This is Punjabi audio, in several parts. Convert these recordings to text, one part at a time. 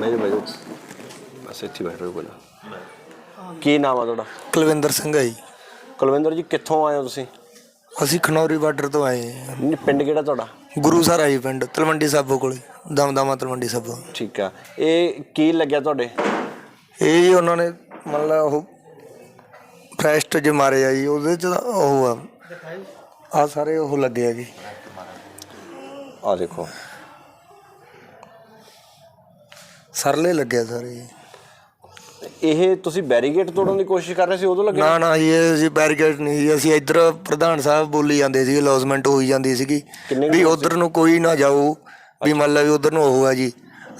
ਬੈਠੋ ਬੈਠੋ ਬਸ ਇੱਥੇ ਬੈਠੋ ਬੋਲਾ ਕੀ ਨਾਮ ਆ ਤੁਹਾਡਾ? ਕੁਲਵਿੰਦਰ ਸਿੰਘ ਹੈ ਜੀ। ਕੁਲਵਿੰਦਰ ਜੀ ਕਿੱਥੋਂ ਆਏ ਹੋ ਤੁਸੀਂ? ਅਸੀਂ ਖਨੌਰੀ ਬਾਰਡਰ ਤੋਂ ਆਏ ਹਾਂ। ਪਿੰਡ ਕਿਹੜਾ ਤੁਹਾਡਾ? ਗੁਰੂ ਸਰ ਆਈ ਪਿੰਡ ਤਲਵੰਡੀ ਸਾਬੋ ਕੋਲੇ ਦਮਦਮਾ ਤਲਵੰਡੀ ਸਾਬੋ। ਠੀਕ ਆ। ਇਹ ਕੀ ਲੱਗਿਆ ਤੁਹਾਡੇ? ਇਹ ਜੀ ਉਹਨਾਂ ਨੇ ਮਤਲਬ ਉਹ ਫਰੈਸਟ ਜੇ ਮਾਰੇ ਆ ਜੀ ਉਹਦੇ ਚ ਉਹ ਆ। ਆ ਸਾਰੇ ਉਹ ਲੱਗੇ ਆ ਜੀ ਆ ਦੇਖੋ। ਸਰਲੇ ਲੱਗੇ ਆ ਸਾਰੇ। ਜੀ ਇਹ ਤੁਸੀਂ ਬੈਰੀਗੇਟ ਤੋੜਨ ਦੀ ਕੋਸ਼ਿਸ਼ ਕਰ ਰਹੇ ਸੀ ਉਦੋਂ ਲੱਗਿਆ ਨਾ ਨਾ ਜੀ ਇਹ ਜੀ ਬੈਰੀਕੇਡ ਨਹੀਂ ਜੀ। ਅਸੀਂ ਇੱਧਰ ਪ੍ਰਧਾਨ ਸਾਹਿਬ ਬੋਲੀ ਜਾਂਦੇ ਸੀ ਲੌਸਮੈਂਟ ਹੋਈ ਜਾਂਦੀ ਸੀਗੀ। ਕਿੰਨੇ ਵੀ ਉਧਰ ਨੂੰ ਕੋਈ ਨਾ ਜਾਊ। ਵੀ ਮੰਨ ਲਾ ਵੀ ਉਧਰ ਨੂੰ ਉਹ ਆ ਜੀ।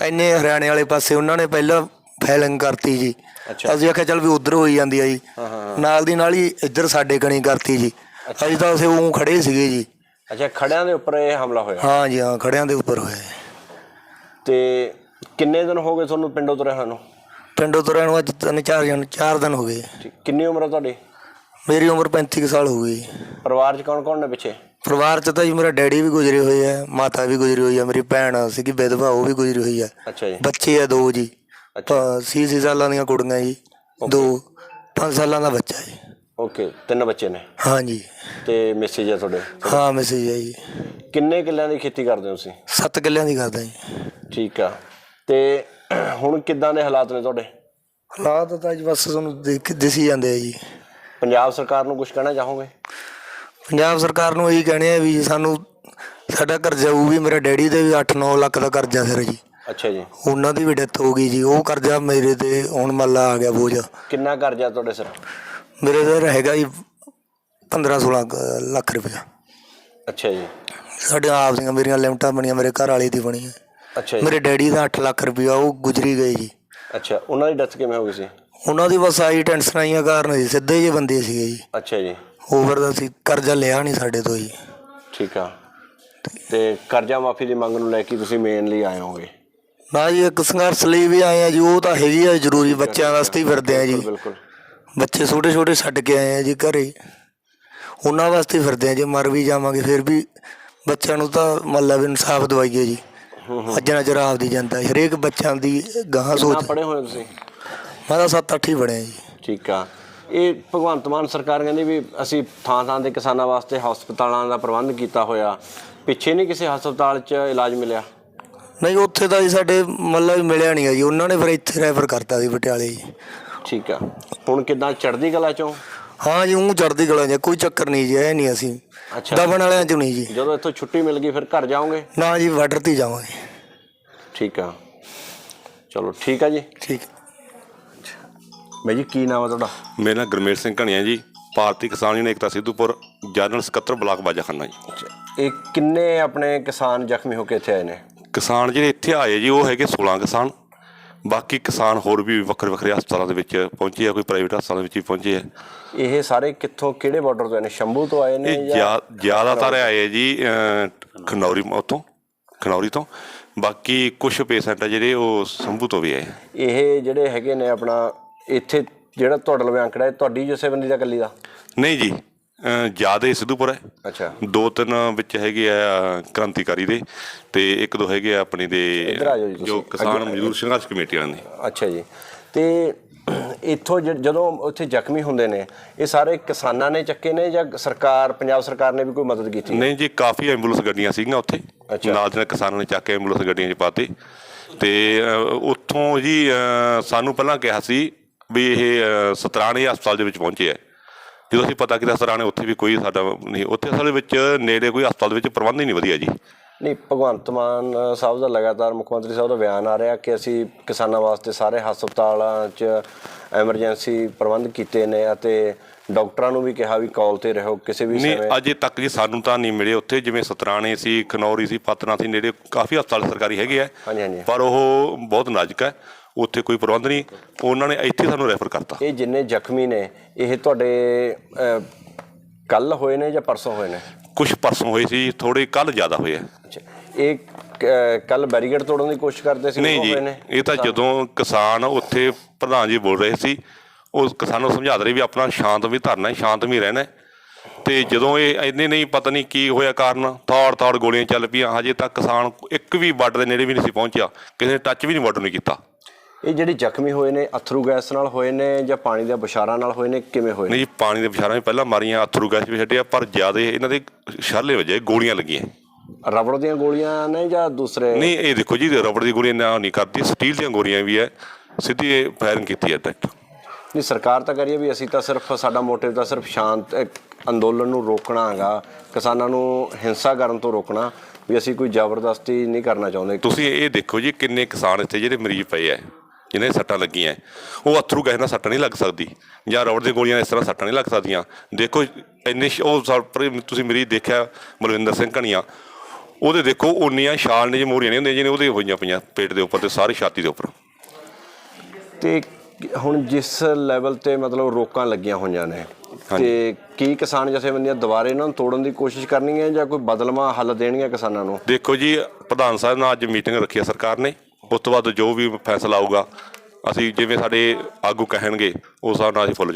ਇੰਨੇ ਹਰਿਆਣੇ ਵਾਲੇ ਪਾਸੇ ਉਹਨਾਂ ਨੇ ਪਹਿਲਾਂ ਫਾਈਲਿੰਗ ਕਰਤੀ ਜੀ। ਅੱਛਾ। ਅਸੀਂ ਆਖਿਆ ਚੱਲ ਵੀ ਉਧਰ ਹੋਈ ਜਾਂਦੀ ਆ ਜੀ। ਹਾਂ, ਹਾਂ, ਨਾਲ ਦੀ ਨਾਲ ਹੀ ਇੱਧਰ ਸਾਡੇ ਕਣੀ ਕਰਤੀ ਜੀ। ਅਸੀਂ ਤਾਂ ਉਸੇ ਉਹ ਖੜੇ ਸੀਗੇ ਜੀ। ਅੱਛਾ ਖੜਿਆਂ ਦੇ ਉੱਪਰ ਇਹ ਹਮਲਾ ਹੋਇਆ? ਹਾਂ ਜੀ ਹਾਂ ਖੜਿਆਂ ਦੇ ਉੱਪਰ ਹੋਇਆ। ਤੇ ਕਿੰਨੇ ਦਿਨ ਹੋ ਗਏ ਤੁਹਾਨੂੰ ਪਿੰਡੋਂ ਤੁਰੇ ਹੋਏ ਨੂੰ? ਪਿੰਡੋਂ ਤੁਰਿਆਂ ਨੂੰ ਅੱਜ ਤਿੰਨ ਚਾਰ ਜਣ ਚਾਰ ਦਿਨ ਹੋ ਗਏ। ਕਿੰਨੀ ਉਮਰ ਆ ਤੁਹਾਡੀ? ਮੇਰੀ ਉਮਰ 35 ਕੁ ਸਾਲ ਹੋ ਗਈ। ਪਰਿਵਾਰ 'ਚ ਕੌਣ ਕੌਣ ਨੇ ਪਿੱਛੇ? ਪਰਿਵਾਰ ਚ ਤਾਂ ਜੀ ਮੇਰਾ ਡੈਡੀ ਵੀ ਗੁਜ਼ਰੇ ਹੋਏ ਆ ਮਾਤਾ ਵੀ ਗੁਜ਼ਰੀ ਹੋਈ ਆ ਮੇਰੀ ਭੈਣ ਸੀਗੀ ਵਿਧਵਾ ਉਹ ਵੀ ਗੁਜ਼ਰੀ ਹੋਈ ਆ। ਅੱਛਾ ਜੀ। ਬੱਚੇ ਆ ਦੋ ਜੀ। ਅੱਛਾ। ਸੀ ਸੀ ਸਾਲਾਂ ਦੀਆਂ ਕੁੜੀਆਂ ਜੀ ਦੋ 5 ਸਾਲਾਂ ਦਾ ਬੱਚਾ ਜੀ। ਓਕੇ ਤਿੰਨ ਬੱਚੇ ਨੇ? ਹਾਂ ਜੀ ਤੇ ਮੈਸੇਜ ਆ ਤੁਹਾਡੇ? ਹਾਂ ਮੈਸੇਜ ਹੈ ਜੀ। ਕਿੰਨੇ ਕਿੱਲਿਆਂ ਦੀ ਖੇਤੀ ਕਰਦੇ ਹੋ ਤੁਸੀਂ? 7 ਕਿੱਲਿਆਂ ਦੀ ਕਰਦਾ ਜੀ। ਠੀਕ ਆ। ਤੇ ਹੁਣ ਕਿੱਦਾਂ ਦੇ ਹਾਲਾਤ ਨੇ ਤੁਹਾਡੇ? ਹਾਲਾਤ ਤਾਂ ਜੀ ਬਸ ਤੁਹਾਨੂੰ ਦੇਖ ਦਿਸੀ ਜਾਂਦੇ ਆ ਜੀ। ਪੰਜਾਬ ਸਰਕਾਰ ਨੂੰ ਕੁਝ ਕਹਿਣਾ ਚਾਹੋਗੇ? ਪੰਜਾਬ ਸਰਕਾਰ ਨੂੰ ਇਹੀ ਕਹਿਣੇ ਆ ਵੀ ਸਾਨੂੰ ਸਾਡਾ ਕਰਜ਼ਾ ਉਹ ਵੀ ਮੇਰੇ ਡੈਡੀ ਦੇ ਵੀ 8-9 ਲੱਖ ਦਾ ਕਰਜ਼ਾ ਫਿਰ ਜੀ। ਅੱਛਾ ਜੀ। ਉਹਨਾਂ ਦੀ ਵੀ ਡੈਥ ਹੋ ਗਈ ਜੀ। ਉਹ ਕਰਜ਼ਾ ਮੇਰੇ ਤੇ ਹੁਣ ਮੱਲਾ ਆ ਗਿਆ ਬੋਝ। ਕਿੰਨਾ ਕਰਜ਼ਾ ਤੁਹਾਡੇ ਸਿਰ? ਮੇਰੇ ਤੇ ਹੈਗਾ ਜੀ 15-16 ਲੱਖ ਰੁਪਇਆ। ਅੱਛਾ ਜੀ। ਸਾਡੇ ਆਪ ਦੀਆਂ ਮੇਰੀਆਂ ਲਿਮਟਾਂ ਬਣੀਆਂ ਮੇਰੇ ਘਰ ਵਾਲੇ ਦੀ ਬਣੀ ਹੈ ਅੱਛਾ ਜੀ। ਮੇਰੇ ਡੈਡੀ ਦਾ 8 ਲੱਖ ਰੁਪਇਆ ਉਹ ਗੁਜਰੀ ਗਏ ਜੀ। ਅੱਛਾ ਉਹਨਾਂ ਦੀ ਡੈਥ ਕਿਵੇਂ ਹੋ ਗਈ ਸੀ? ਉਹਨਾਂ ਦੀ ਬਸ ਆਈ ਟੈਨਸ਼ਨ ਆਈਆਂ ਕਾਰਨ ਜੀ ਸਿੱਧੇ ਜਿਹੇ ਬੰਦੇ ਸੀਗੇ ਜੀ। ਅੱਛਾ ਜੀ। ਓਵਰ ਦਾ ਸੀ ਕਰਜ਼ਾ ਲਿਆ ਨਹੀਂ ਸਾਡੇ ਤੋਂ ਜੀ। ਠੀਕ ਆ। ਤੇ ਕਰਜ਼ਾ ਮਾਫੀ ਦੀ ਮੰਗ ਨੂੰ ਲੈ ਕੇ ਤੁਸੀਂ ਮੇਨਲੀ ਆਏ ਹੋਗੇ? ਨਾ ਜੀ ਇੱਕ ਸੰਘਰਸ਼ ਲਈ ਵੀ ਆਏ ਆ ਜੀ ਉਹ ਤਾਂ ਹੈਗੀ ਆ ਜ਼ਰੂਰੀ ਬੱਚਿਆਂ ਵਾਸਤੇ ਹੀ ਫਿਰਦੇ ਆ ਜੀ। ਬਿਲਕੁਲ। ਬੱਚੇ ਛੋਟੇ ਛੋਟੇ ਛੱਡ ਕੇ ਆਏ ਆ ਜੀ ਘਰੇ। ਉਹਨਾਂ ਵਾਸਤੇ ਫਿਰਦੇ ਆ ਜੇ ਮਰ ਵੀ ਜਾਵਾਂਗੇ ਫਿਰ ਵੀ ਬੱਚਿਆਂ ਨੂੰ ਤਾਂ ਮੱਲਾ ਵੀ ਇਨਸਾਫ ਦਵਾਈਏ ਜੀ। ਅੱਜ ਨਾ ਜਰਾ ਆਪਦੀ ਜਨਤਾ ਹਰੇਕ ਬੱਚਿਆਂ ਦੀ ਗਾਹਾਂ ਸੋਚ। ਪੜੇ ਹੋਏ ਤੁਸੀਂ? ਮੈਂ ਤਾਂ 7-8 ਹੀ ਪੜਿਆ ਜੀ। ਠੀਕ ਆ। ਇਹ ਭਗਵੰਤ ਮਾਨ ਸਰਕਾਰ ਕਹਿੰਦੀ ਵੀ ਅਸੀਂ ਥਾਂ ਥਾਂ ਤੇ ਕਿਸਾਨਾਂ ਵਾਸਤੇ ਹਸਪਤਾਲਾਂ ਦਾ ਪ੍ਰਬੰਧ ਕੀਤਾ ਹੋਇਆ। ਪਿੱਛੇ ਨਹੀਂ ਕਿਸੇ ਹਸਪਤਾਲ 'ਚ ਇਲਾਜ ਮਿਲਿਆ? ਨਹੀਂ ਉੱਥੇ ਤਾਂ ਜੀ ਸਾਡੇ ਮੱਲਾ ਵੀ ਮਿਲਿਆ ਨਹੀਂ ਆ ਜੀ। ਉਹਨਾਂ ਨੇ ਫਿਰ ਇੱਥੇ ਰੈਫਰ ਕਰਤਾ ਸੀ ਪਟਿਆਲੇ ਜੀ। ਠੀਕ ਆ। ਹੁਣ ਕਿਦਾਂ ਚੜ੍ਹਦੀ ਕਲਾ 'ਚੋਂ? ਹਾਂ ਜੀ ਉਹ ਚੜਦੀ ਗਲਾਂ 'ਚ ਕੋਈ ਚੱਕਰ ਨਹੀਂ ਜੀ ਇਹ ਨਹੀਂ ਅਸੀਂ। ਅੱਛਾ। ਦਬਣ ਵਾਲਿਆਂ 'ਚ ਨਹੀਂ ਜੀ। ਜਦੋਂ ਇੱਥੋਂ ਛੁੱਟੀ ਮਿਲ ਗਈ ਫਿਰ ਘਰ ਜਾਓਗੇ? ਨਾ ਜੀ ਬਾਰਡਰ ਤੇ ਹੀ ਜਾਵਾਂਗੇ। ਠੀਕ ਆ। ਚਲੋ ਠੀਕ ਆ ਜੀ। ਠੀਕ। ਬਾਈ ਜੀ ਕੀ ਨਾਮ ਆ ਤੁਹਾਡਾ? ਮੇਰਾ ਨਾਮ ਗੁਰਮੇਲ ਸਿੰਘ ਘਣੀਆ ਜੀ। ਭਾਰਤੀ ਕਿਸਾਨ ਯੂਨੀਅਨ ਏਕਤਾ ਸਿੱਧੂਪੁਰ ਜਨਰਲ ਸਕੱਤਰ ਬਲਾਕ ਬਾਜਾਖਾਨਾ ਜੀ। ਇਹ ਕਿੰਨੇ ਆਪਣੇ ਕਿਸਾਨ ਜ਼ਖਮੀ ਹੋ ਕੇ ਇੱਥੇ ਆਏ ਨੇ? ਕਿਸਾਨ ਜਿਹੜੇ ਇੱਥੇ ਆਏ ਜੀ ਉਹ ਹੈਗੇ 16 ਕਿਸਾਨ। ਬਾਕੀ ਕਿਸਾਨ ਹੋਰ ਵੀ ਵੱਖਰੇ ਵੱਖਰੇ ਹਸਪਤਾਲਾਂ ਦੇ ਵਿੱਚ ਪਹੁੰਚੇ ਆ ਕੋਈ ਪ੍ਰਾਈਵੇਟ ਹਸਪਤਾਲਾਂ ਵਿੱਚ ਵੀ ਪਹੁੰਚੇ ਆ। ਇਹ ਸਾਰੇ ਕਿੱਥੋਂ ਕਿਹੜੇ ਬਾਰਡਰ ਤੋਂ ਆਏ ਨੇ? ਸ਼ੰਭੂ ਤੋਂ ਆਏ ਨੇ ਜਾਂ ਜ਼ਿਆ- ਜ਼ਿਆਦਾਤਰ ਆਏ ਜੀ ਖਨੌਰੀ ਉੱਥੋਂ ਖਨੌਰੀ ਤੋਂ। ਬਾਕੀ ਕੁਝ ਪੇਸ਼ੈਂਟ ਆ ਜਿਹੜੇ ਉਹ ਸੰਭੂ ਤੋਂ ਵੀ ਆਏ। ਇਹ ਜਿਹੜੇ ਹੈਗੇ ਨੇ ਆਪਣਾ ਇੱਥੇ ਜਿਹੜਾ ਤੁਹਾਡੇ ਲਵੇ ਅੰਕੜਾ ਹੈ ਤੁਹਾਡੀ ਜਥੇਬੰਦੀ ਦਾ ਕੱਲੀ ਦਾ? ਨਹੀਂ ਜੀ ਜ਼ਿਆਦਾ ਸਿੱਧੂਪੁਰ ਹੈ ਅੱਛਾ। ਦੋ ਤਿੰਨ ਵਿੱਚ ਹੈਗੇ ਆ ਕ੍ਰਾਂਤੀਕਾਰੀ ਦੇ ਤੇ ਇੱਕ ਦੋ ਹੈਗੇ ਆ ਆਪਣੀ ਦੇ ਜੀ ਕਿਸਾਨ ਮਜ਼ਦੂਰ ਸੰਘਰਸ਼ ਕਮੇਟੀ ਵਾਲਿਆਂ ਦੇ। ਅੱਛਾ ਜੀ। ਤੇ ਇੱਥੋਂ ਜਦੋਂ ਉੱਥੇ ਜ਼ਖਮੀ ਹੁੰਦੇ ਨੇ ਇਹ ਸਾਰੇ ਕਿਸਾਨਾਂ ਨੇ ਚੱਕੇ ਨੇ ਜਾਂ ਸਰਕਾਰ ਪੰਜਾਬ ਸਰਕਾਰ ਨੇ ਵੀ ਕੋਈ ਮਦਦ ਕੀਤੀ ਨਹੀਂ ਜੀ ਕਾਫੀ ਐਂਬੂਲੈਂਸ ਗੱਡੀਆਂ ਸੀਗੀਆਂ ਉੱਥੇ। ਨਾਲ ਦੇ ਕਿਸਾਨਾਂ ਨੇ ਚੱਕ ਕੇ ਐਂਬੂਲੈਂਸ ਗੱਡੀਆਂ 'ਚ ਪਾਤੇ। ਤੇ ਉੱਥੋਂ ਜੀ ਸਾਨੂੰ ਪਹਿਲਾਂ ਕਿਹਾ ਸੀ ਵੀ ਇਹ ਸਤਰਾਣੇ ਹਸਪਤਾਲ ਦੇ ਵਿੱਚ ਪਹੁੰਚੇ ਆ। ਜਦੋਂ ਅਸੀਂ ਪਤਾ ਕੀਤਾ ਸਤਰਾਣੇ ਉੱਥੇ ਵੀ ਕੋਈ ਸਾਡਾ ਨਹੀਂ ਉੱਥੇ ਅਸਲ ਵਿੱਚ ਨੇੜੇ ਕੋਈ ਹਸਪਤਾਲ ਦੇ ਵਿੱਚ ਪ੍ਰਬੰਧ ਹੀ ਨਹੀਂ ਵਧੀਆ ਜੀ। ਨਹੀਂ ਭਗਵੰਤ ਮਾਨ ਸਾਹਿਬ ਦਾ ਲਗਾਤਾਰ ਮੁੱਖ ਮੰਤਰੀ ਸਾਹਿਬ ਦਾ ਬਿਆਨ ਆ ਰਿਹਾ ਕਿ ਅਸੀਂ ਕਿਸਾਨਾਂ ਵਾਸਤੇ ਸਾਰੇ ਹਸਪਤਾਲਾਂ 'ਚ ਐਮਰਜੈਂਸੀ ਪ੍ਰਬੰਧ ਕੀਤੇ ਨੇ ਅਤੇ ਡਾਕਟਰਾਂ ਨੂੰ ਵੀ ਕਿਹਾ ਵੀ ਕਾਲ ਤੇ ਰਹੋ ਕਿਸੇ ਵੀ ਨਹੀਂ ਸਮੇਂ। ਅਜੇ ਤੱਕ ਜੀ ਸਾਨੂੰ ਤਾਂ ਨਹੀਂ ਮਿਲੇ ਉੱਥੇ ਜਿਵੇਂ ਸਤਰਾਣੇ ਸੀ ਖਨੌਰੀ ਸੀ ਪਤਨਾ ਸੀ ਨੇੜੇ ਕਾਫੀ ਹਸਪਤਾਲ ਸਰਕਾਰੀ ਹੈਗੇ ਆ। ਹਾਂਜੀ ਹਾਂਜੀ। ਪਰ ਉਹ ਬਹੁਤ ਨਾਜ਼ੁਕ ਹੈ। ਉੱਥੇ ਕੋਈ ਪ੍ਰਬੰਧ ਨਹੀਂ ਉਹਨਾਂ ਨੇ ਇੱਥੇ ਸਾਨੂੰ ਰੈਫਰ ਕਰਤਾ। ਇਹ ਜਿੰਨੇ ਜ਼ਖਮੀ ਨੇ ਇਹ ਤੁਹਾਡੇ ਕੱਲ ਹੋਏ ਨੇ ਜਾਂ ਪਰਸੋਂ ਹੋਏ ਨੇ? ਕੁਝ ਪਰਸੋਂ ਹੋਏ ਸੀ ਥੋੜੇ ਕੱਲ ਜ਼ਿਆਦਾ ਹੋਏ ਅੱਛਾ ਇਹ ਕੱਲ ਬੈਰੀਗੇਡ ਤੋੜਨ ਦੀ ਕੋਸ਼ਿਸ਼ ਕਰਦੇ ਸੀ ਨਹੀਂ ਜੀ ਹੋਏ ਨੇ? ਇਹ ਤਾਂ ਜਦੋਂ ਕਿਸਾਨ ਉੱਥੇ ਪ੍ਰਧਾਨ ਜੀ ਬੋਲ ਰਹੇ ਸੀ ਉਹ ਕਿਸਾਨਾਂ ਨੂੰ ਸਮਝਾ ਰਹੇ ਵੀ ਆਪਣਾ ਸ਼ਾਂਤ ਵੀ ਧਰਨਾ ਹੈ ਸ਼ਾਂਤ ਵੀ ਰਹਿਣਾ। ਤੇ ਜਦੋਂ ਇਹ ਇੰਨੇ ਨਹੀਂ ਪਤਾ ਨਹੀਂ ਕੀ ਹੋਇਆ ਕਾਰਨ ਥਾੜ ਥਾੜ ਗੋਲੀਆਂ ਚੱਲ ਪਈਆਂ ਹਜੇ ਤੱਕ ਕਿਸਾਨ ਇੱਕ ਵੀ ਬਾਰਡਰ ਦੇ ਨੇੜੇ ਵੀ ਨਹੀਂ ਸੀ ਪਹੁੰਚਿਆ ਕਿਸੇ ਨੇ ਟੱਚ ਵੀ ਨਹੀਂ ਬਾਰਡਰ ਨਹੀਂ ਕੀਤਾ। ਇਹ ਜਿਹੜੀ ਜ਼ਖਮੀ ਹੋਏ ਨੇ ਅਥਰੂ ਗੈਸ ਨਾਲ ਹੋਏ ਨੇ ਜਾਂ ਪਾਣੀ ਦੇ ਬੁਛਾਰਾਂ ਨਾਲ ਹੋਏ ਨੇ ਕਿਵੇਂ ਹੋਏ ਨੇ? ਨਹੀਂ ਜੀ ਪਾਣੀ ਦੇ ਬਿਸ਼ਾਰਾਂ ਵੀ ਪਹਿਲਾਂ ਮਾਰੀਆਂ ਅਥਰੂ ਗੈਸ ਵੀ ਛੱਡਿਆ ਪਰ ਜ਼ਿਆਦਾ ਇਹਨਾਂ ਦੇ ਸ਼ਰਲੇ ਵਜੇ ਗੋਲੀਆਂ ਲੱਗੀਆਂ। ਰਬੜ ਦੀਆਂ ਗੋਲੀਆਂ ਨੇ ਜਾਂ ਦੂਸਰੇ? ਨਹੀਂ ਇਹ ਦੇਖੋ ਜੀ ਰਬੜ ਦੀ ਗੋਲੀਆਂ ਨਾ ਨਹੀਂ ਕਰਦੀ ਸਟੀਲ ਦੀਆਂ ਗੋਲੀਆਂ ਵੀ ਹੈ ਸਿੱਧੀ ਫਾਇਰਿੰਗ ਕੀਤੀ ਹੈ ਡਾਇਰੈਕਟ ਨਹੀਂ ਸਰਕਾਰ ਤਾਂ ਕਰੀਏ ਵੀ ਅਸੀਂ ਤਾਂ ਸਿਰਫ ਸਾਡਾ ਮੋਟਿਵ ਤਾਂ ਸਿਰਫ ਸ਼ਾਂਤ ਇੱਕ ਅੰਦੋਲਨ ਨੂੰ ਰੋਕਣਾ ਹੈਗਾ ਕਿਸਾਨਾਂ ਨੂੰ ਹਿੰਸਾ ਕਰਨ ਤੋਂ ਰੋਕਣਾ ਵੀ ਅਸੀਂ ਕੋਈ ਜ਼ਬਰਦਸਤੀ ਨਹੀਂ ਕਰਨਾ ਚਾਹੁੰਦੇ। ਤੁਸੀਂ ਇਹ ਦੇਖੋ ਜੀ ਕਿੰਨੇ ਕਿਸਾਨ ਇੱਥੇ ਜਿਹੜੇ ਮਰੀਜ਼ ਪਏ ਐ ਜਿਨ੍ਹਾਂ ਦੇ ਸੱਟਾਂ ਲੱਗੀਆਂ? ਉਹ ਅਥਰੂ ਗੈਸ ਨਾਲ ਸੱਟਾਂ ਨਹੀਂ ਲੱਗ ਸਕਦੀ। ਜਾਂ ਰਬੜ ਦੀਆਂ ਗੋਲੀਆਂ ਇਸ ਤਰ੍ਹਾਂ ਸੱਟਾਂ ਨਹੀਂ ਲੱਗ ਸਕਦੀਆਂ। ਦੇਖੋ ਇੰਨੇ ਉਹ ਤੁਸੀਂ ਮਰੀਜ਼ ਦੇਖਿਆ ਮਲਵਿੰਦਰ ਸਿੰਘ ਘਣੀਆਂ। ਉਹਦੇ ਦੇਖੋ ਉਨੀਆਂ ਛਾਲ ਨੇ ਜੇ ਮੋਰੀਆਂ ਨਹੀਂ ਹੁੰਦੀਆਂ ਜਿਹਨੇ ਉਹਦੇ ਹੋਈਆਂ ਪਈਆਂ ਪੇਟ ਦੇ ਉੱਪਰ ਤੇ ਸਾਰੀ ਛਾਤੀ ਦੇ ਉੱਪਰ। ਤੇ ਹੁਣ ਜਿਸ ਲੈਵਲ ਤੇ ਮਤਲਬ ਰੋਕਾਂ ਲੱਗੀਆਂ ਹੋਈਆਂ ਨੇ ਤੇ ਕੀ ਕਿਸਾਨ ਜਥੇਬੰਦੀਆਂ ਦੁਬਾਰੇ ਇਹਨਾਂ ਨੂੰ ਤੋੜਨ ਦੀ ਕੋਸ਼ਿਸ਼ ਕਰਨੀ ਹੈ ਜਾਂ ਕੋਈ ਬਦਲਵਾਂ ਹੱਲ ਦੇਣਗੇ ਕਿਸਾਨਾਂ ਨੂੰ? ਦੇਖੋ ਜੀ ਪ੍ਰਧਾਨ ਸਾਹਿਬ ਨਾਲ ਅੱਜ ਮੀਟਿੰਗ ਰੱਖੀ ਹੈ ਸਰਕਾਰ ਨੇ। ਉਸ ਤੋਂ ਬਾਅਦ ਜੋ ਵੀ ਫੈਸਲਾ ਆਊਗਾ, ਅਸੀਂ ਜਿਵੇਂ ਸਾਡੇ ਆਗੂ ਕਹਿਣਗੇ, ਉਸ ਹਿਸਾਬ ਨਾਲ ਅਸੀਂ ਫੁੱਲ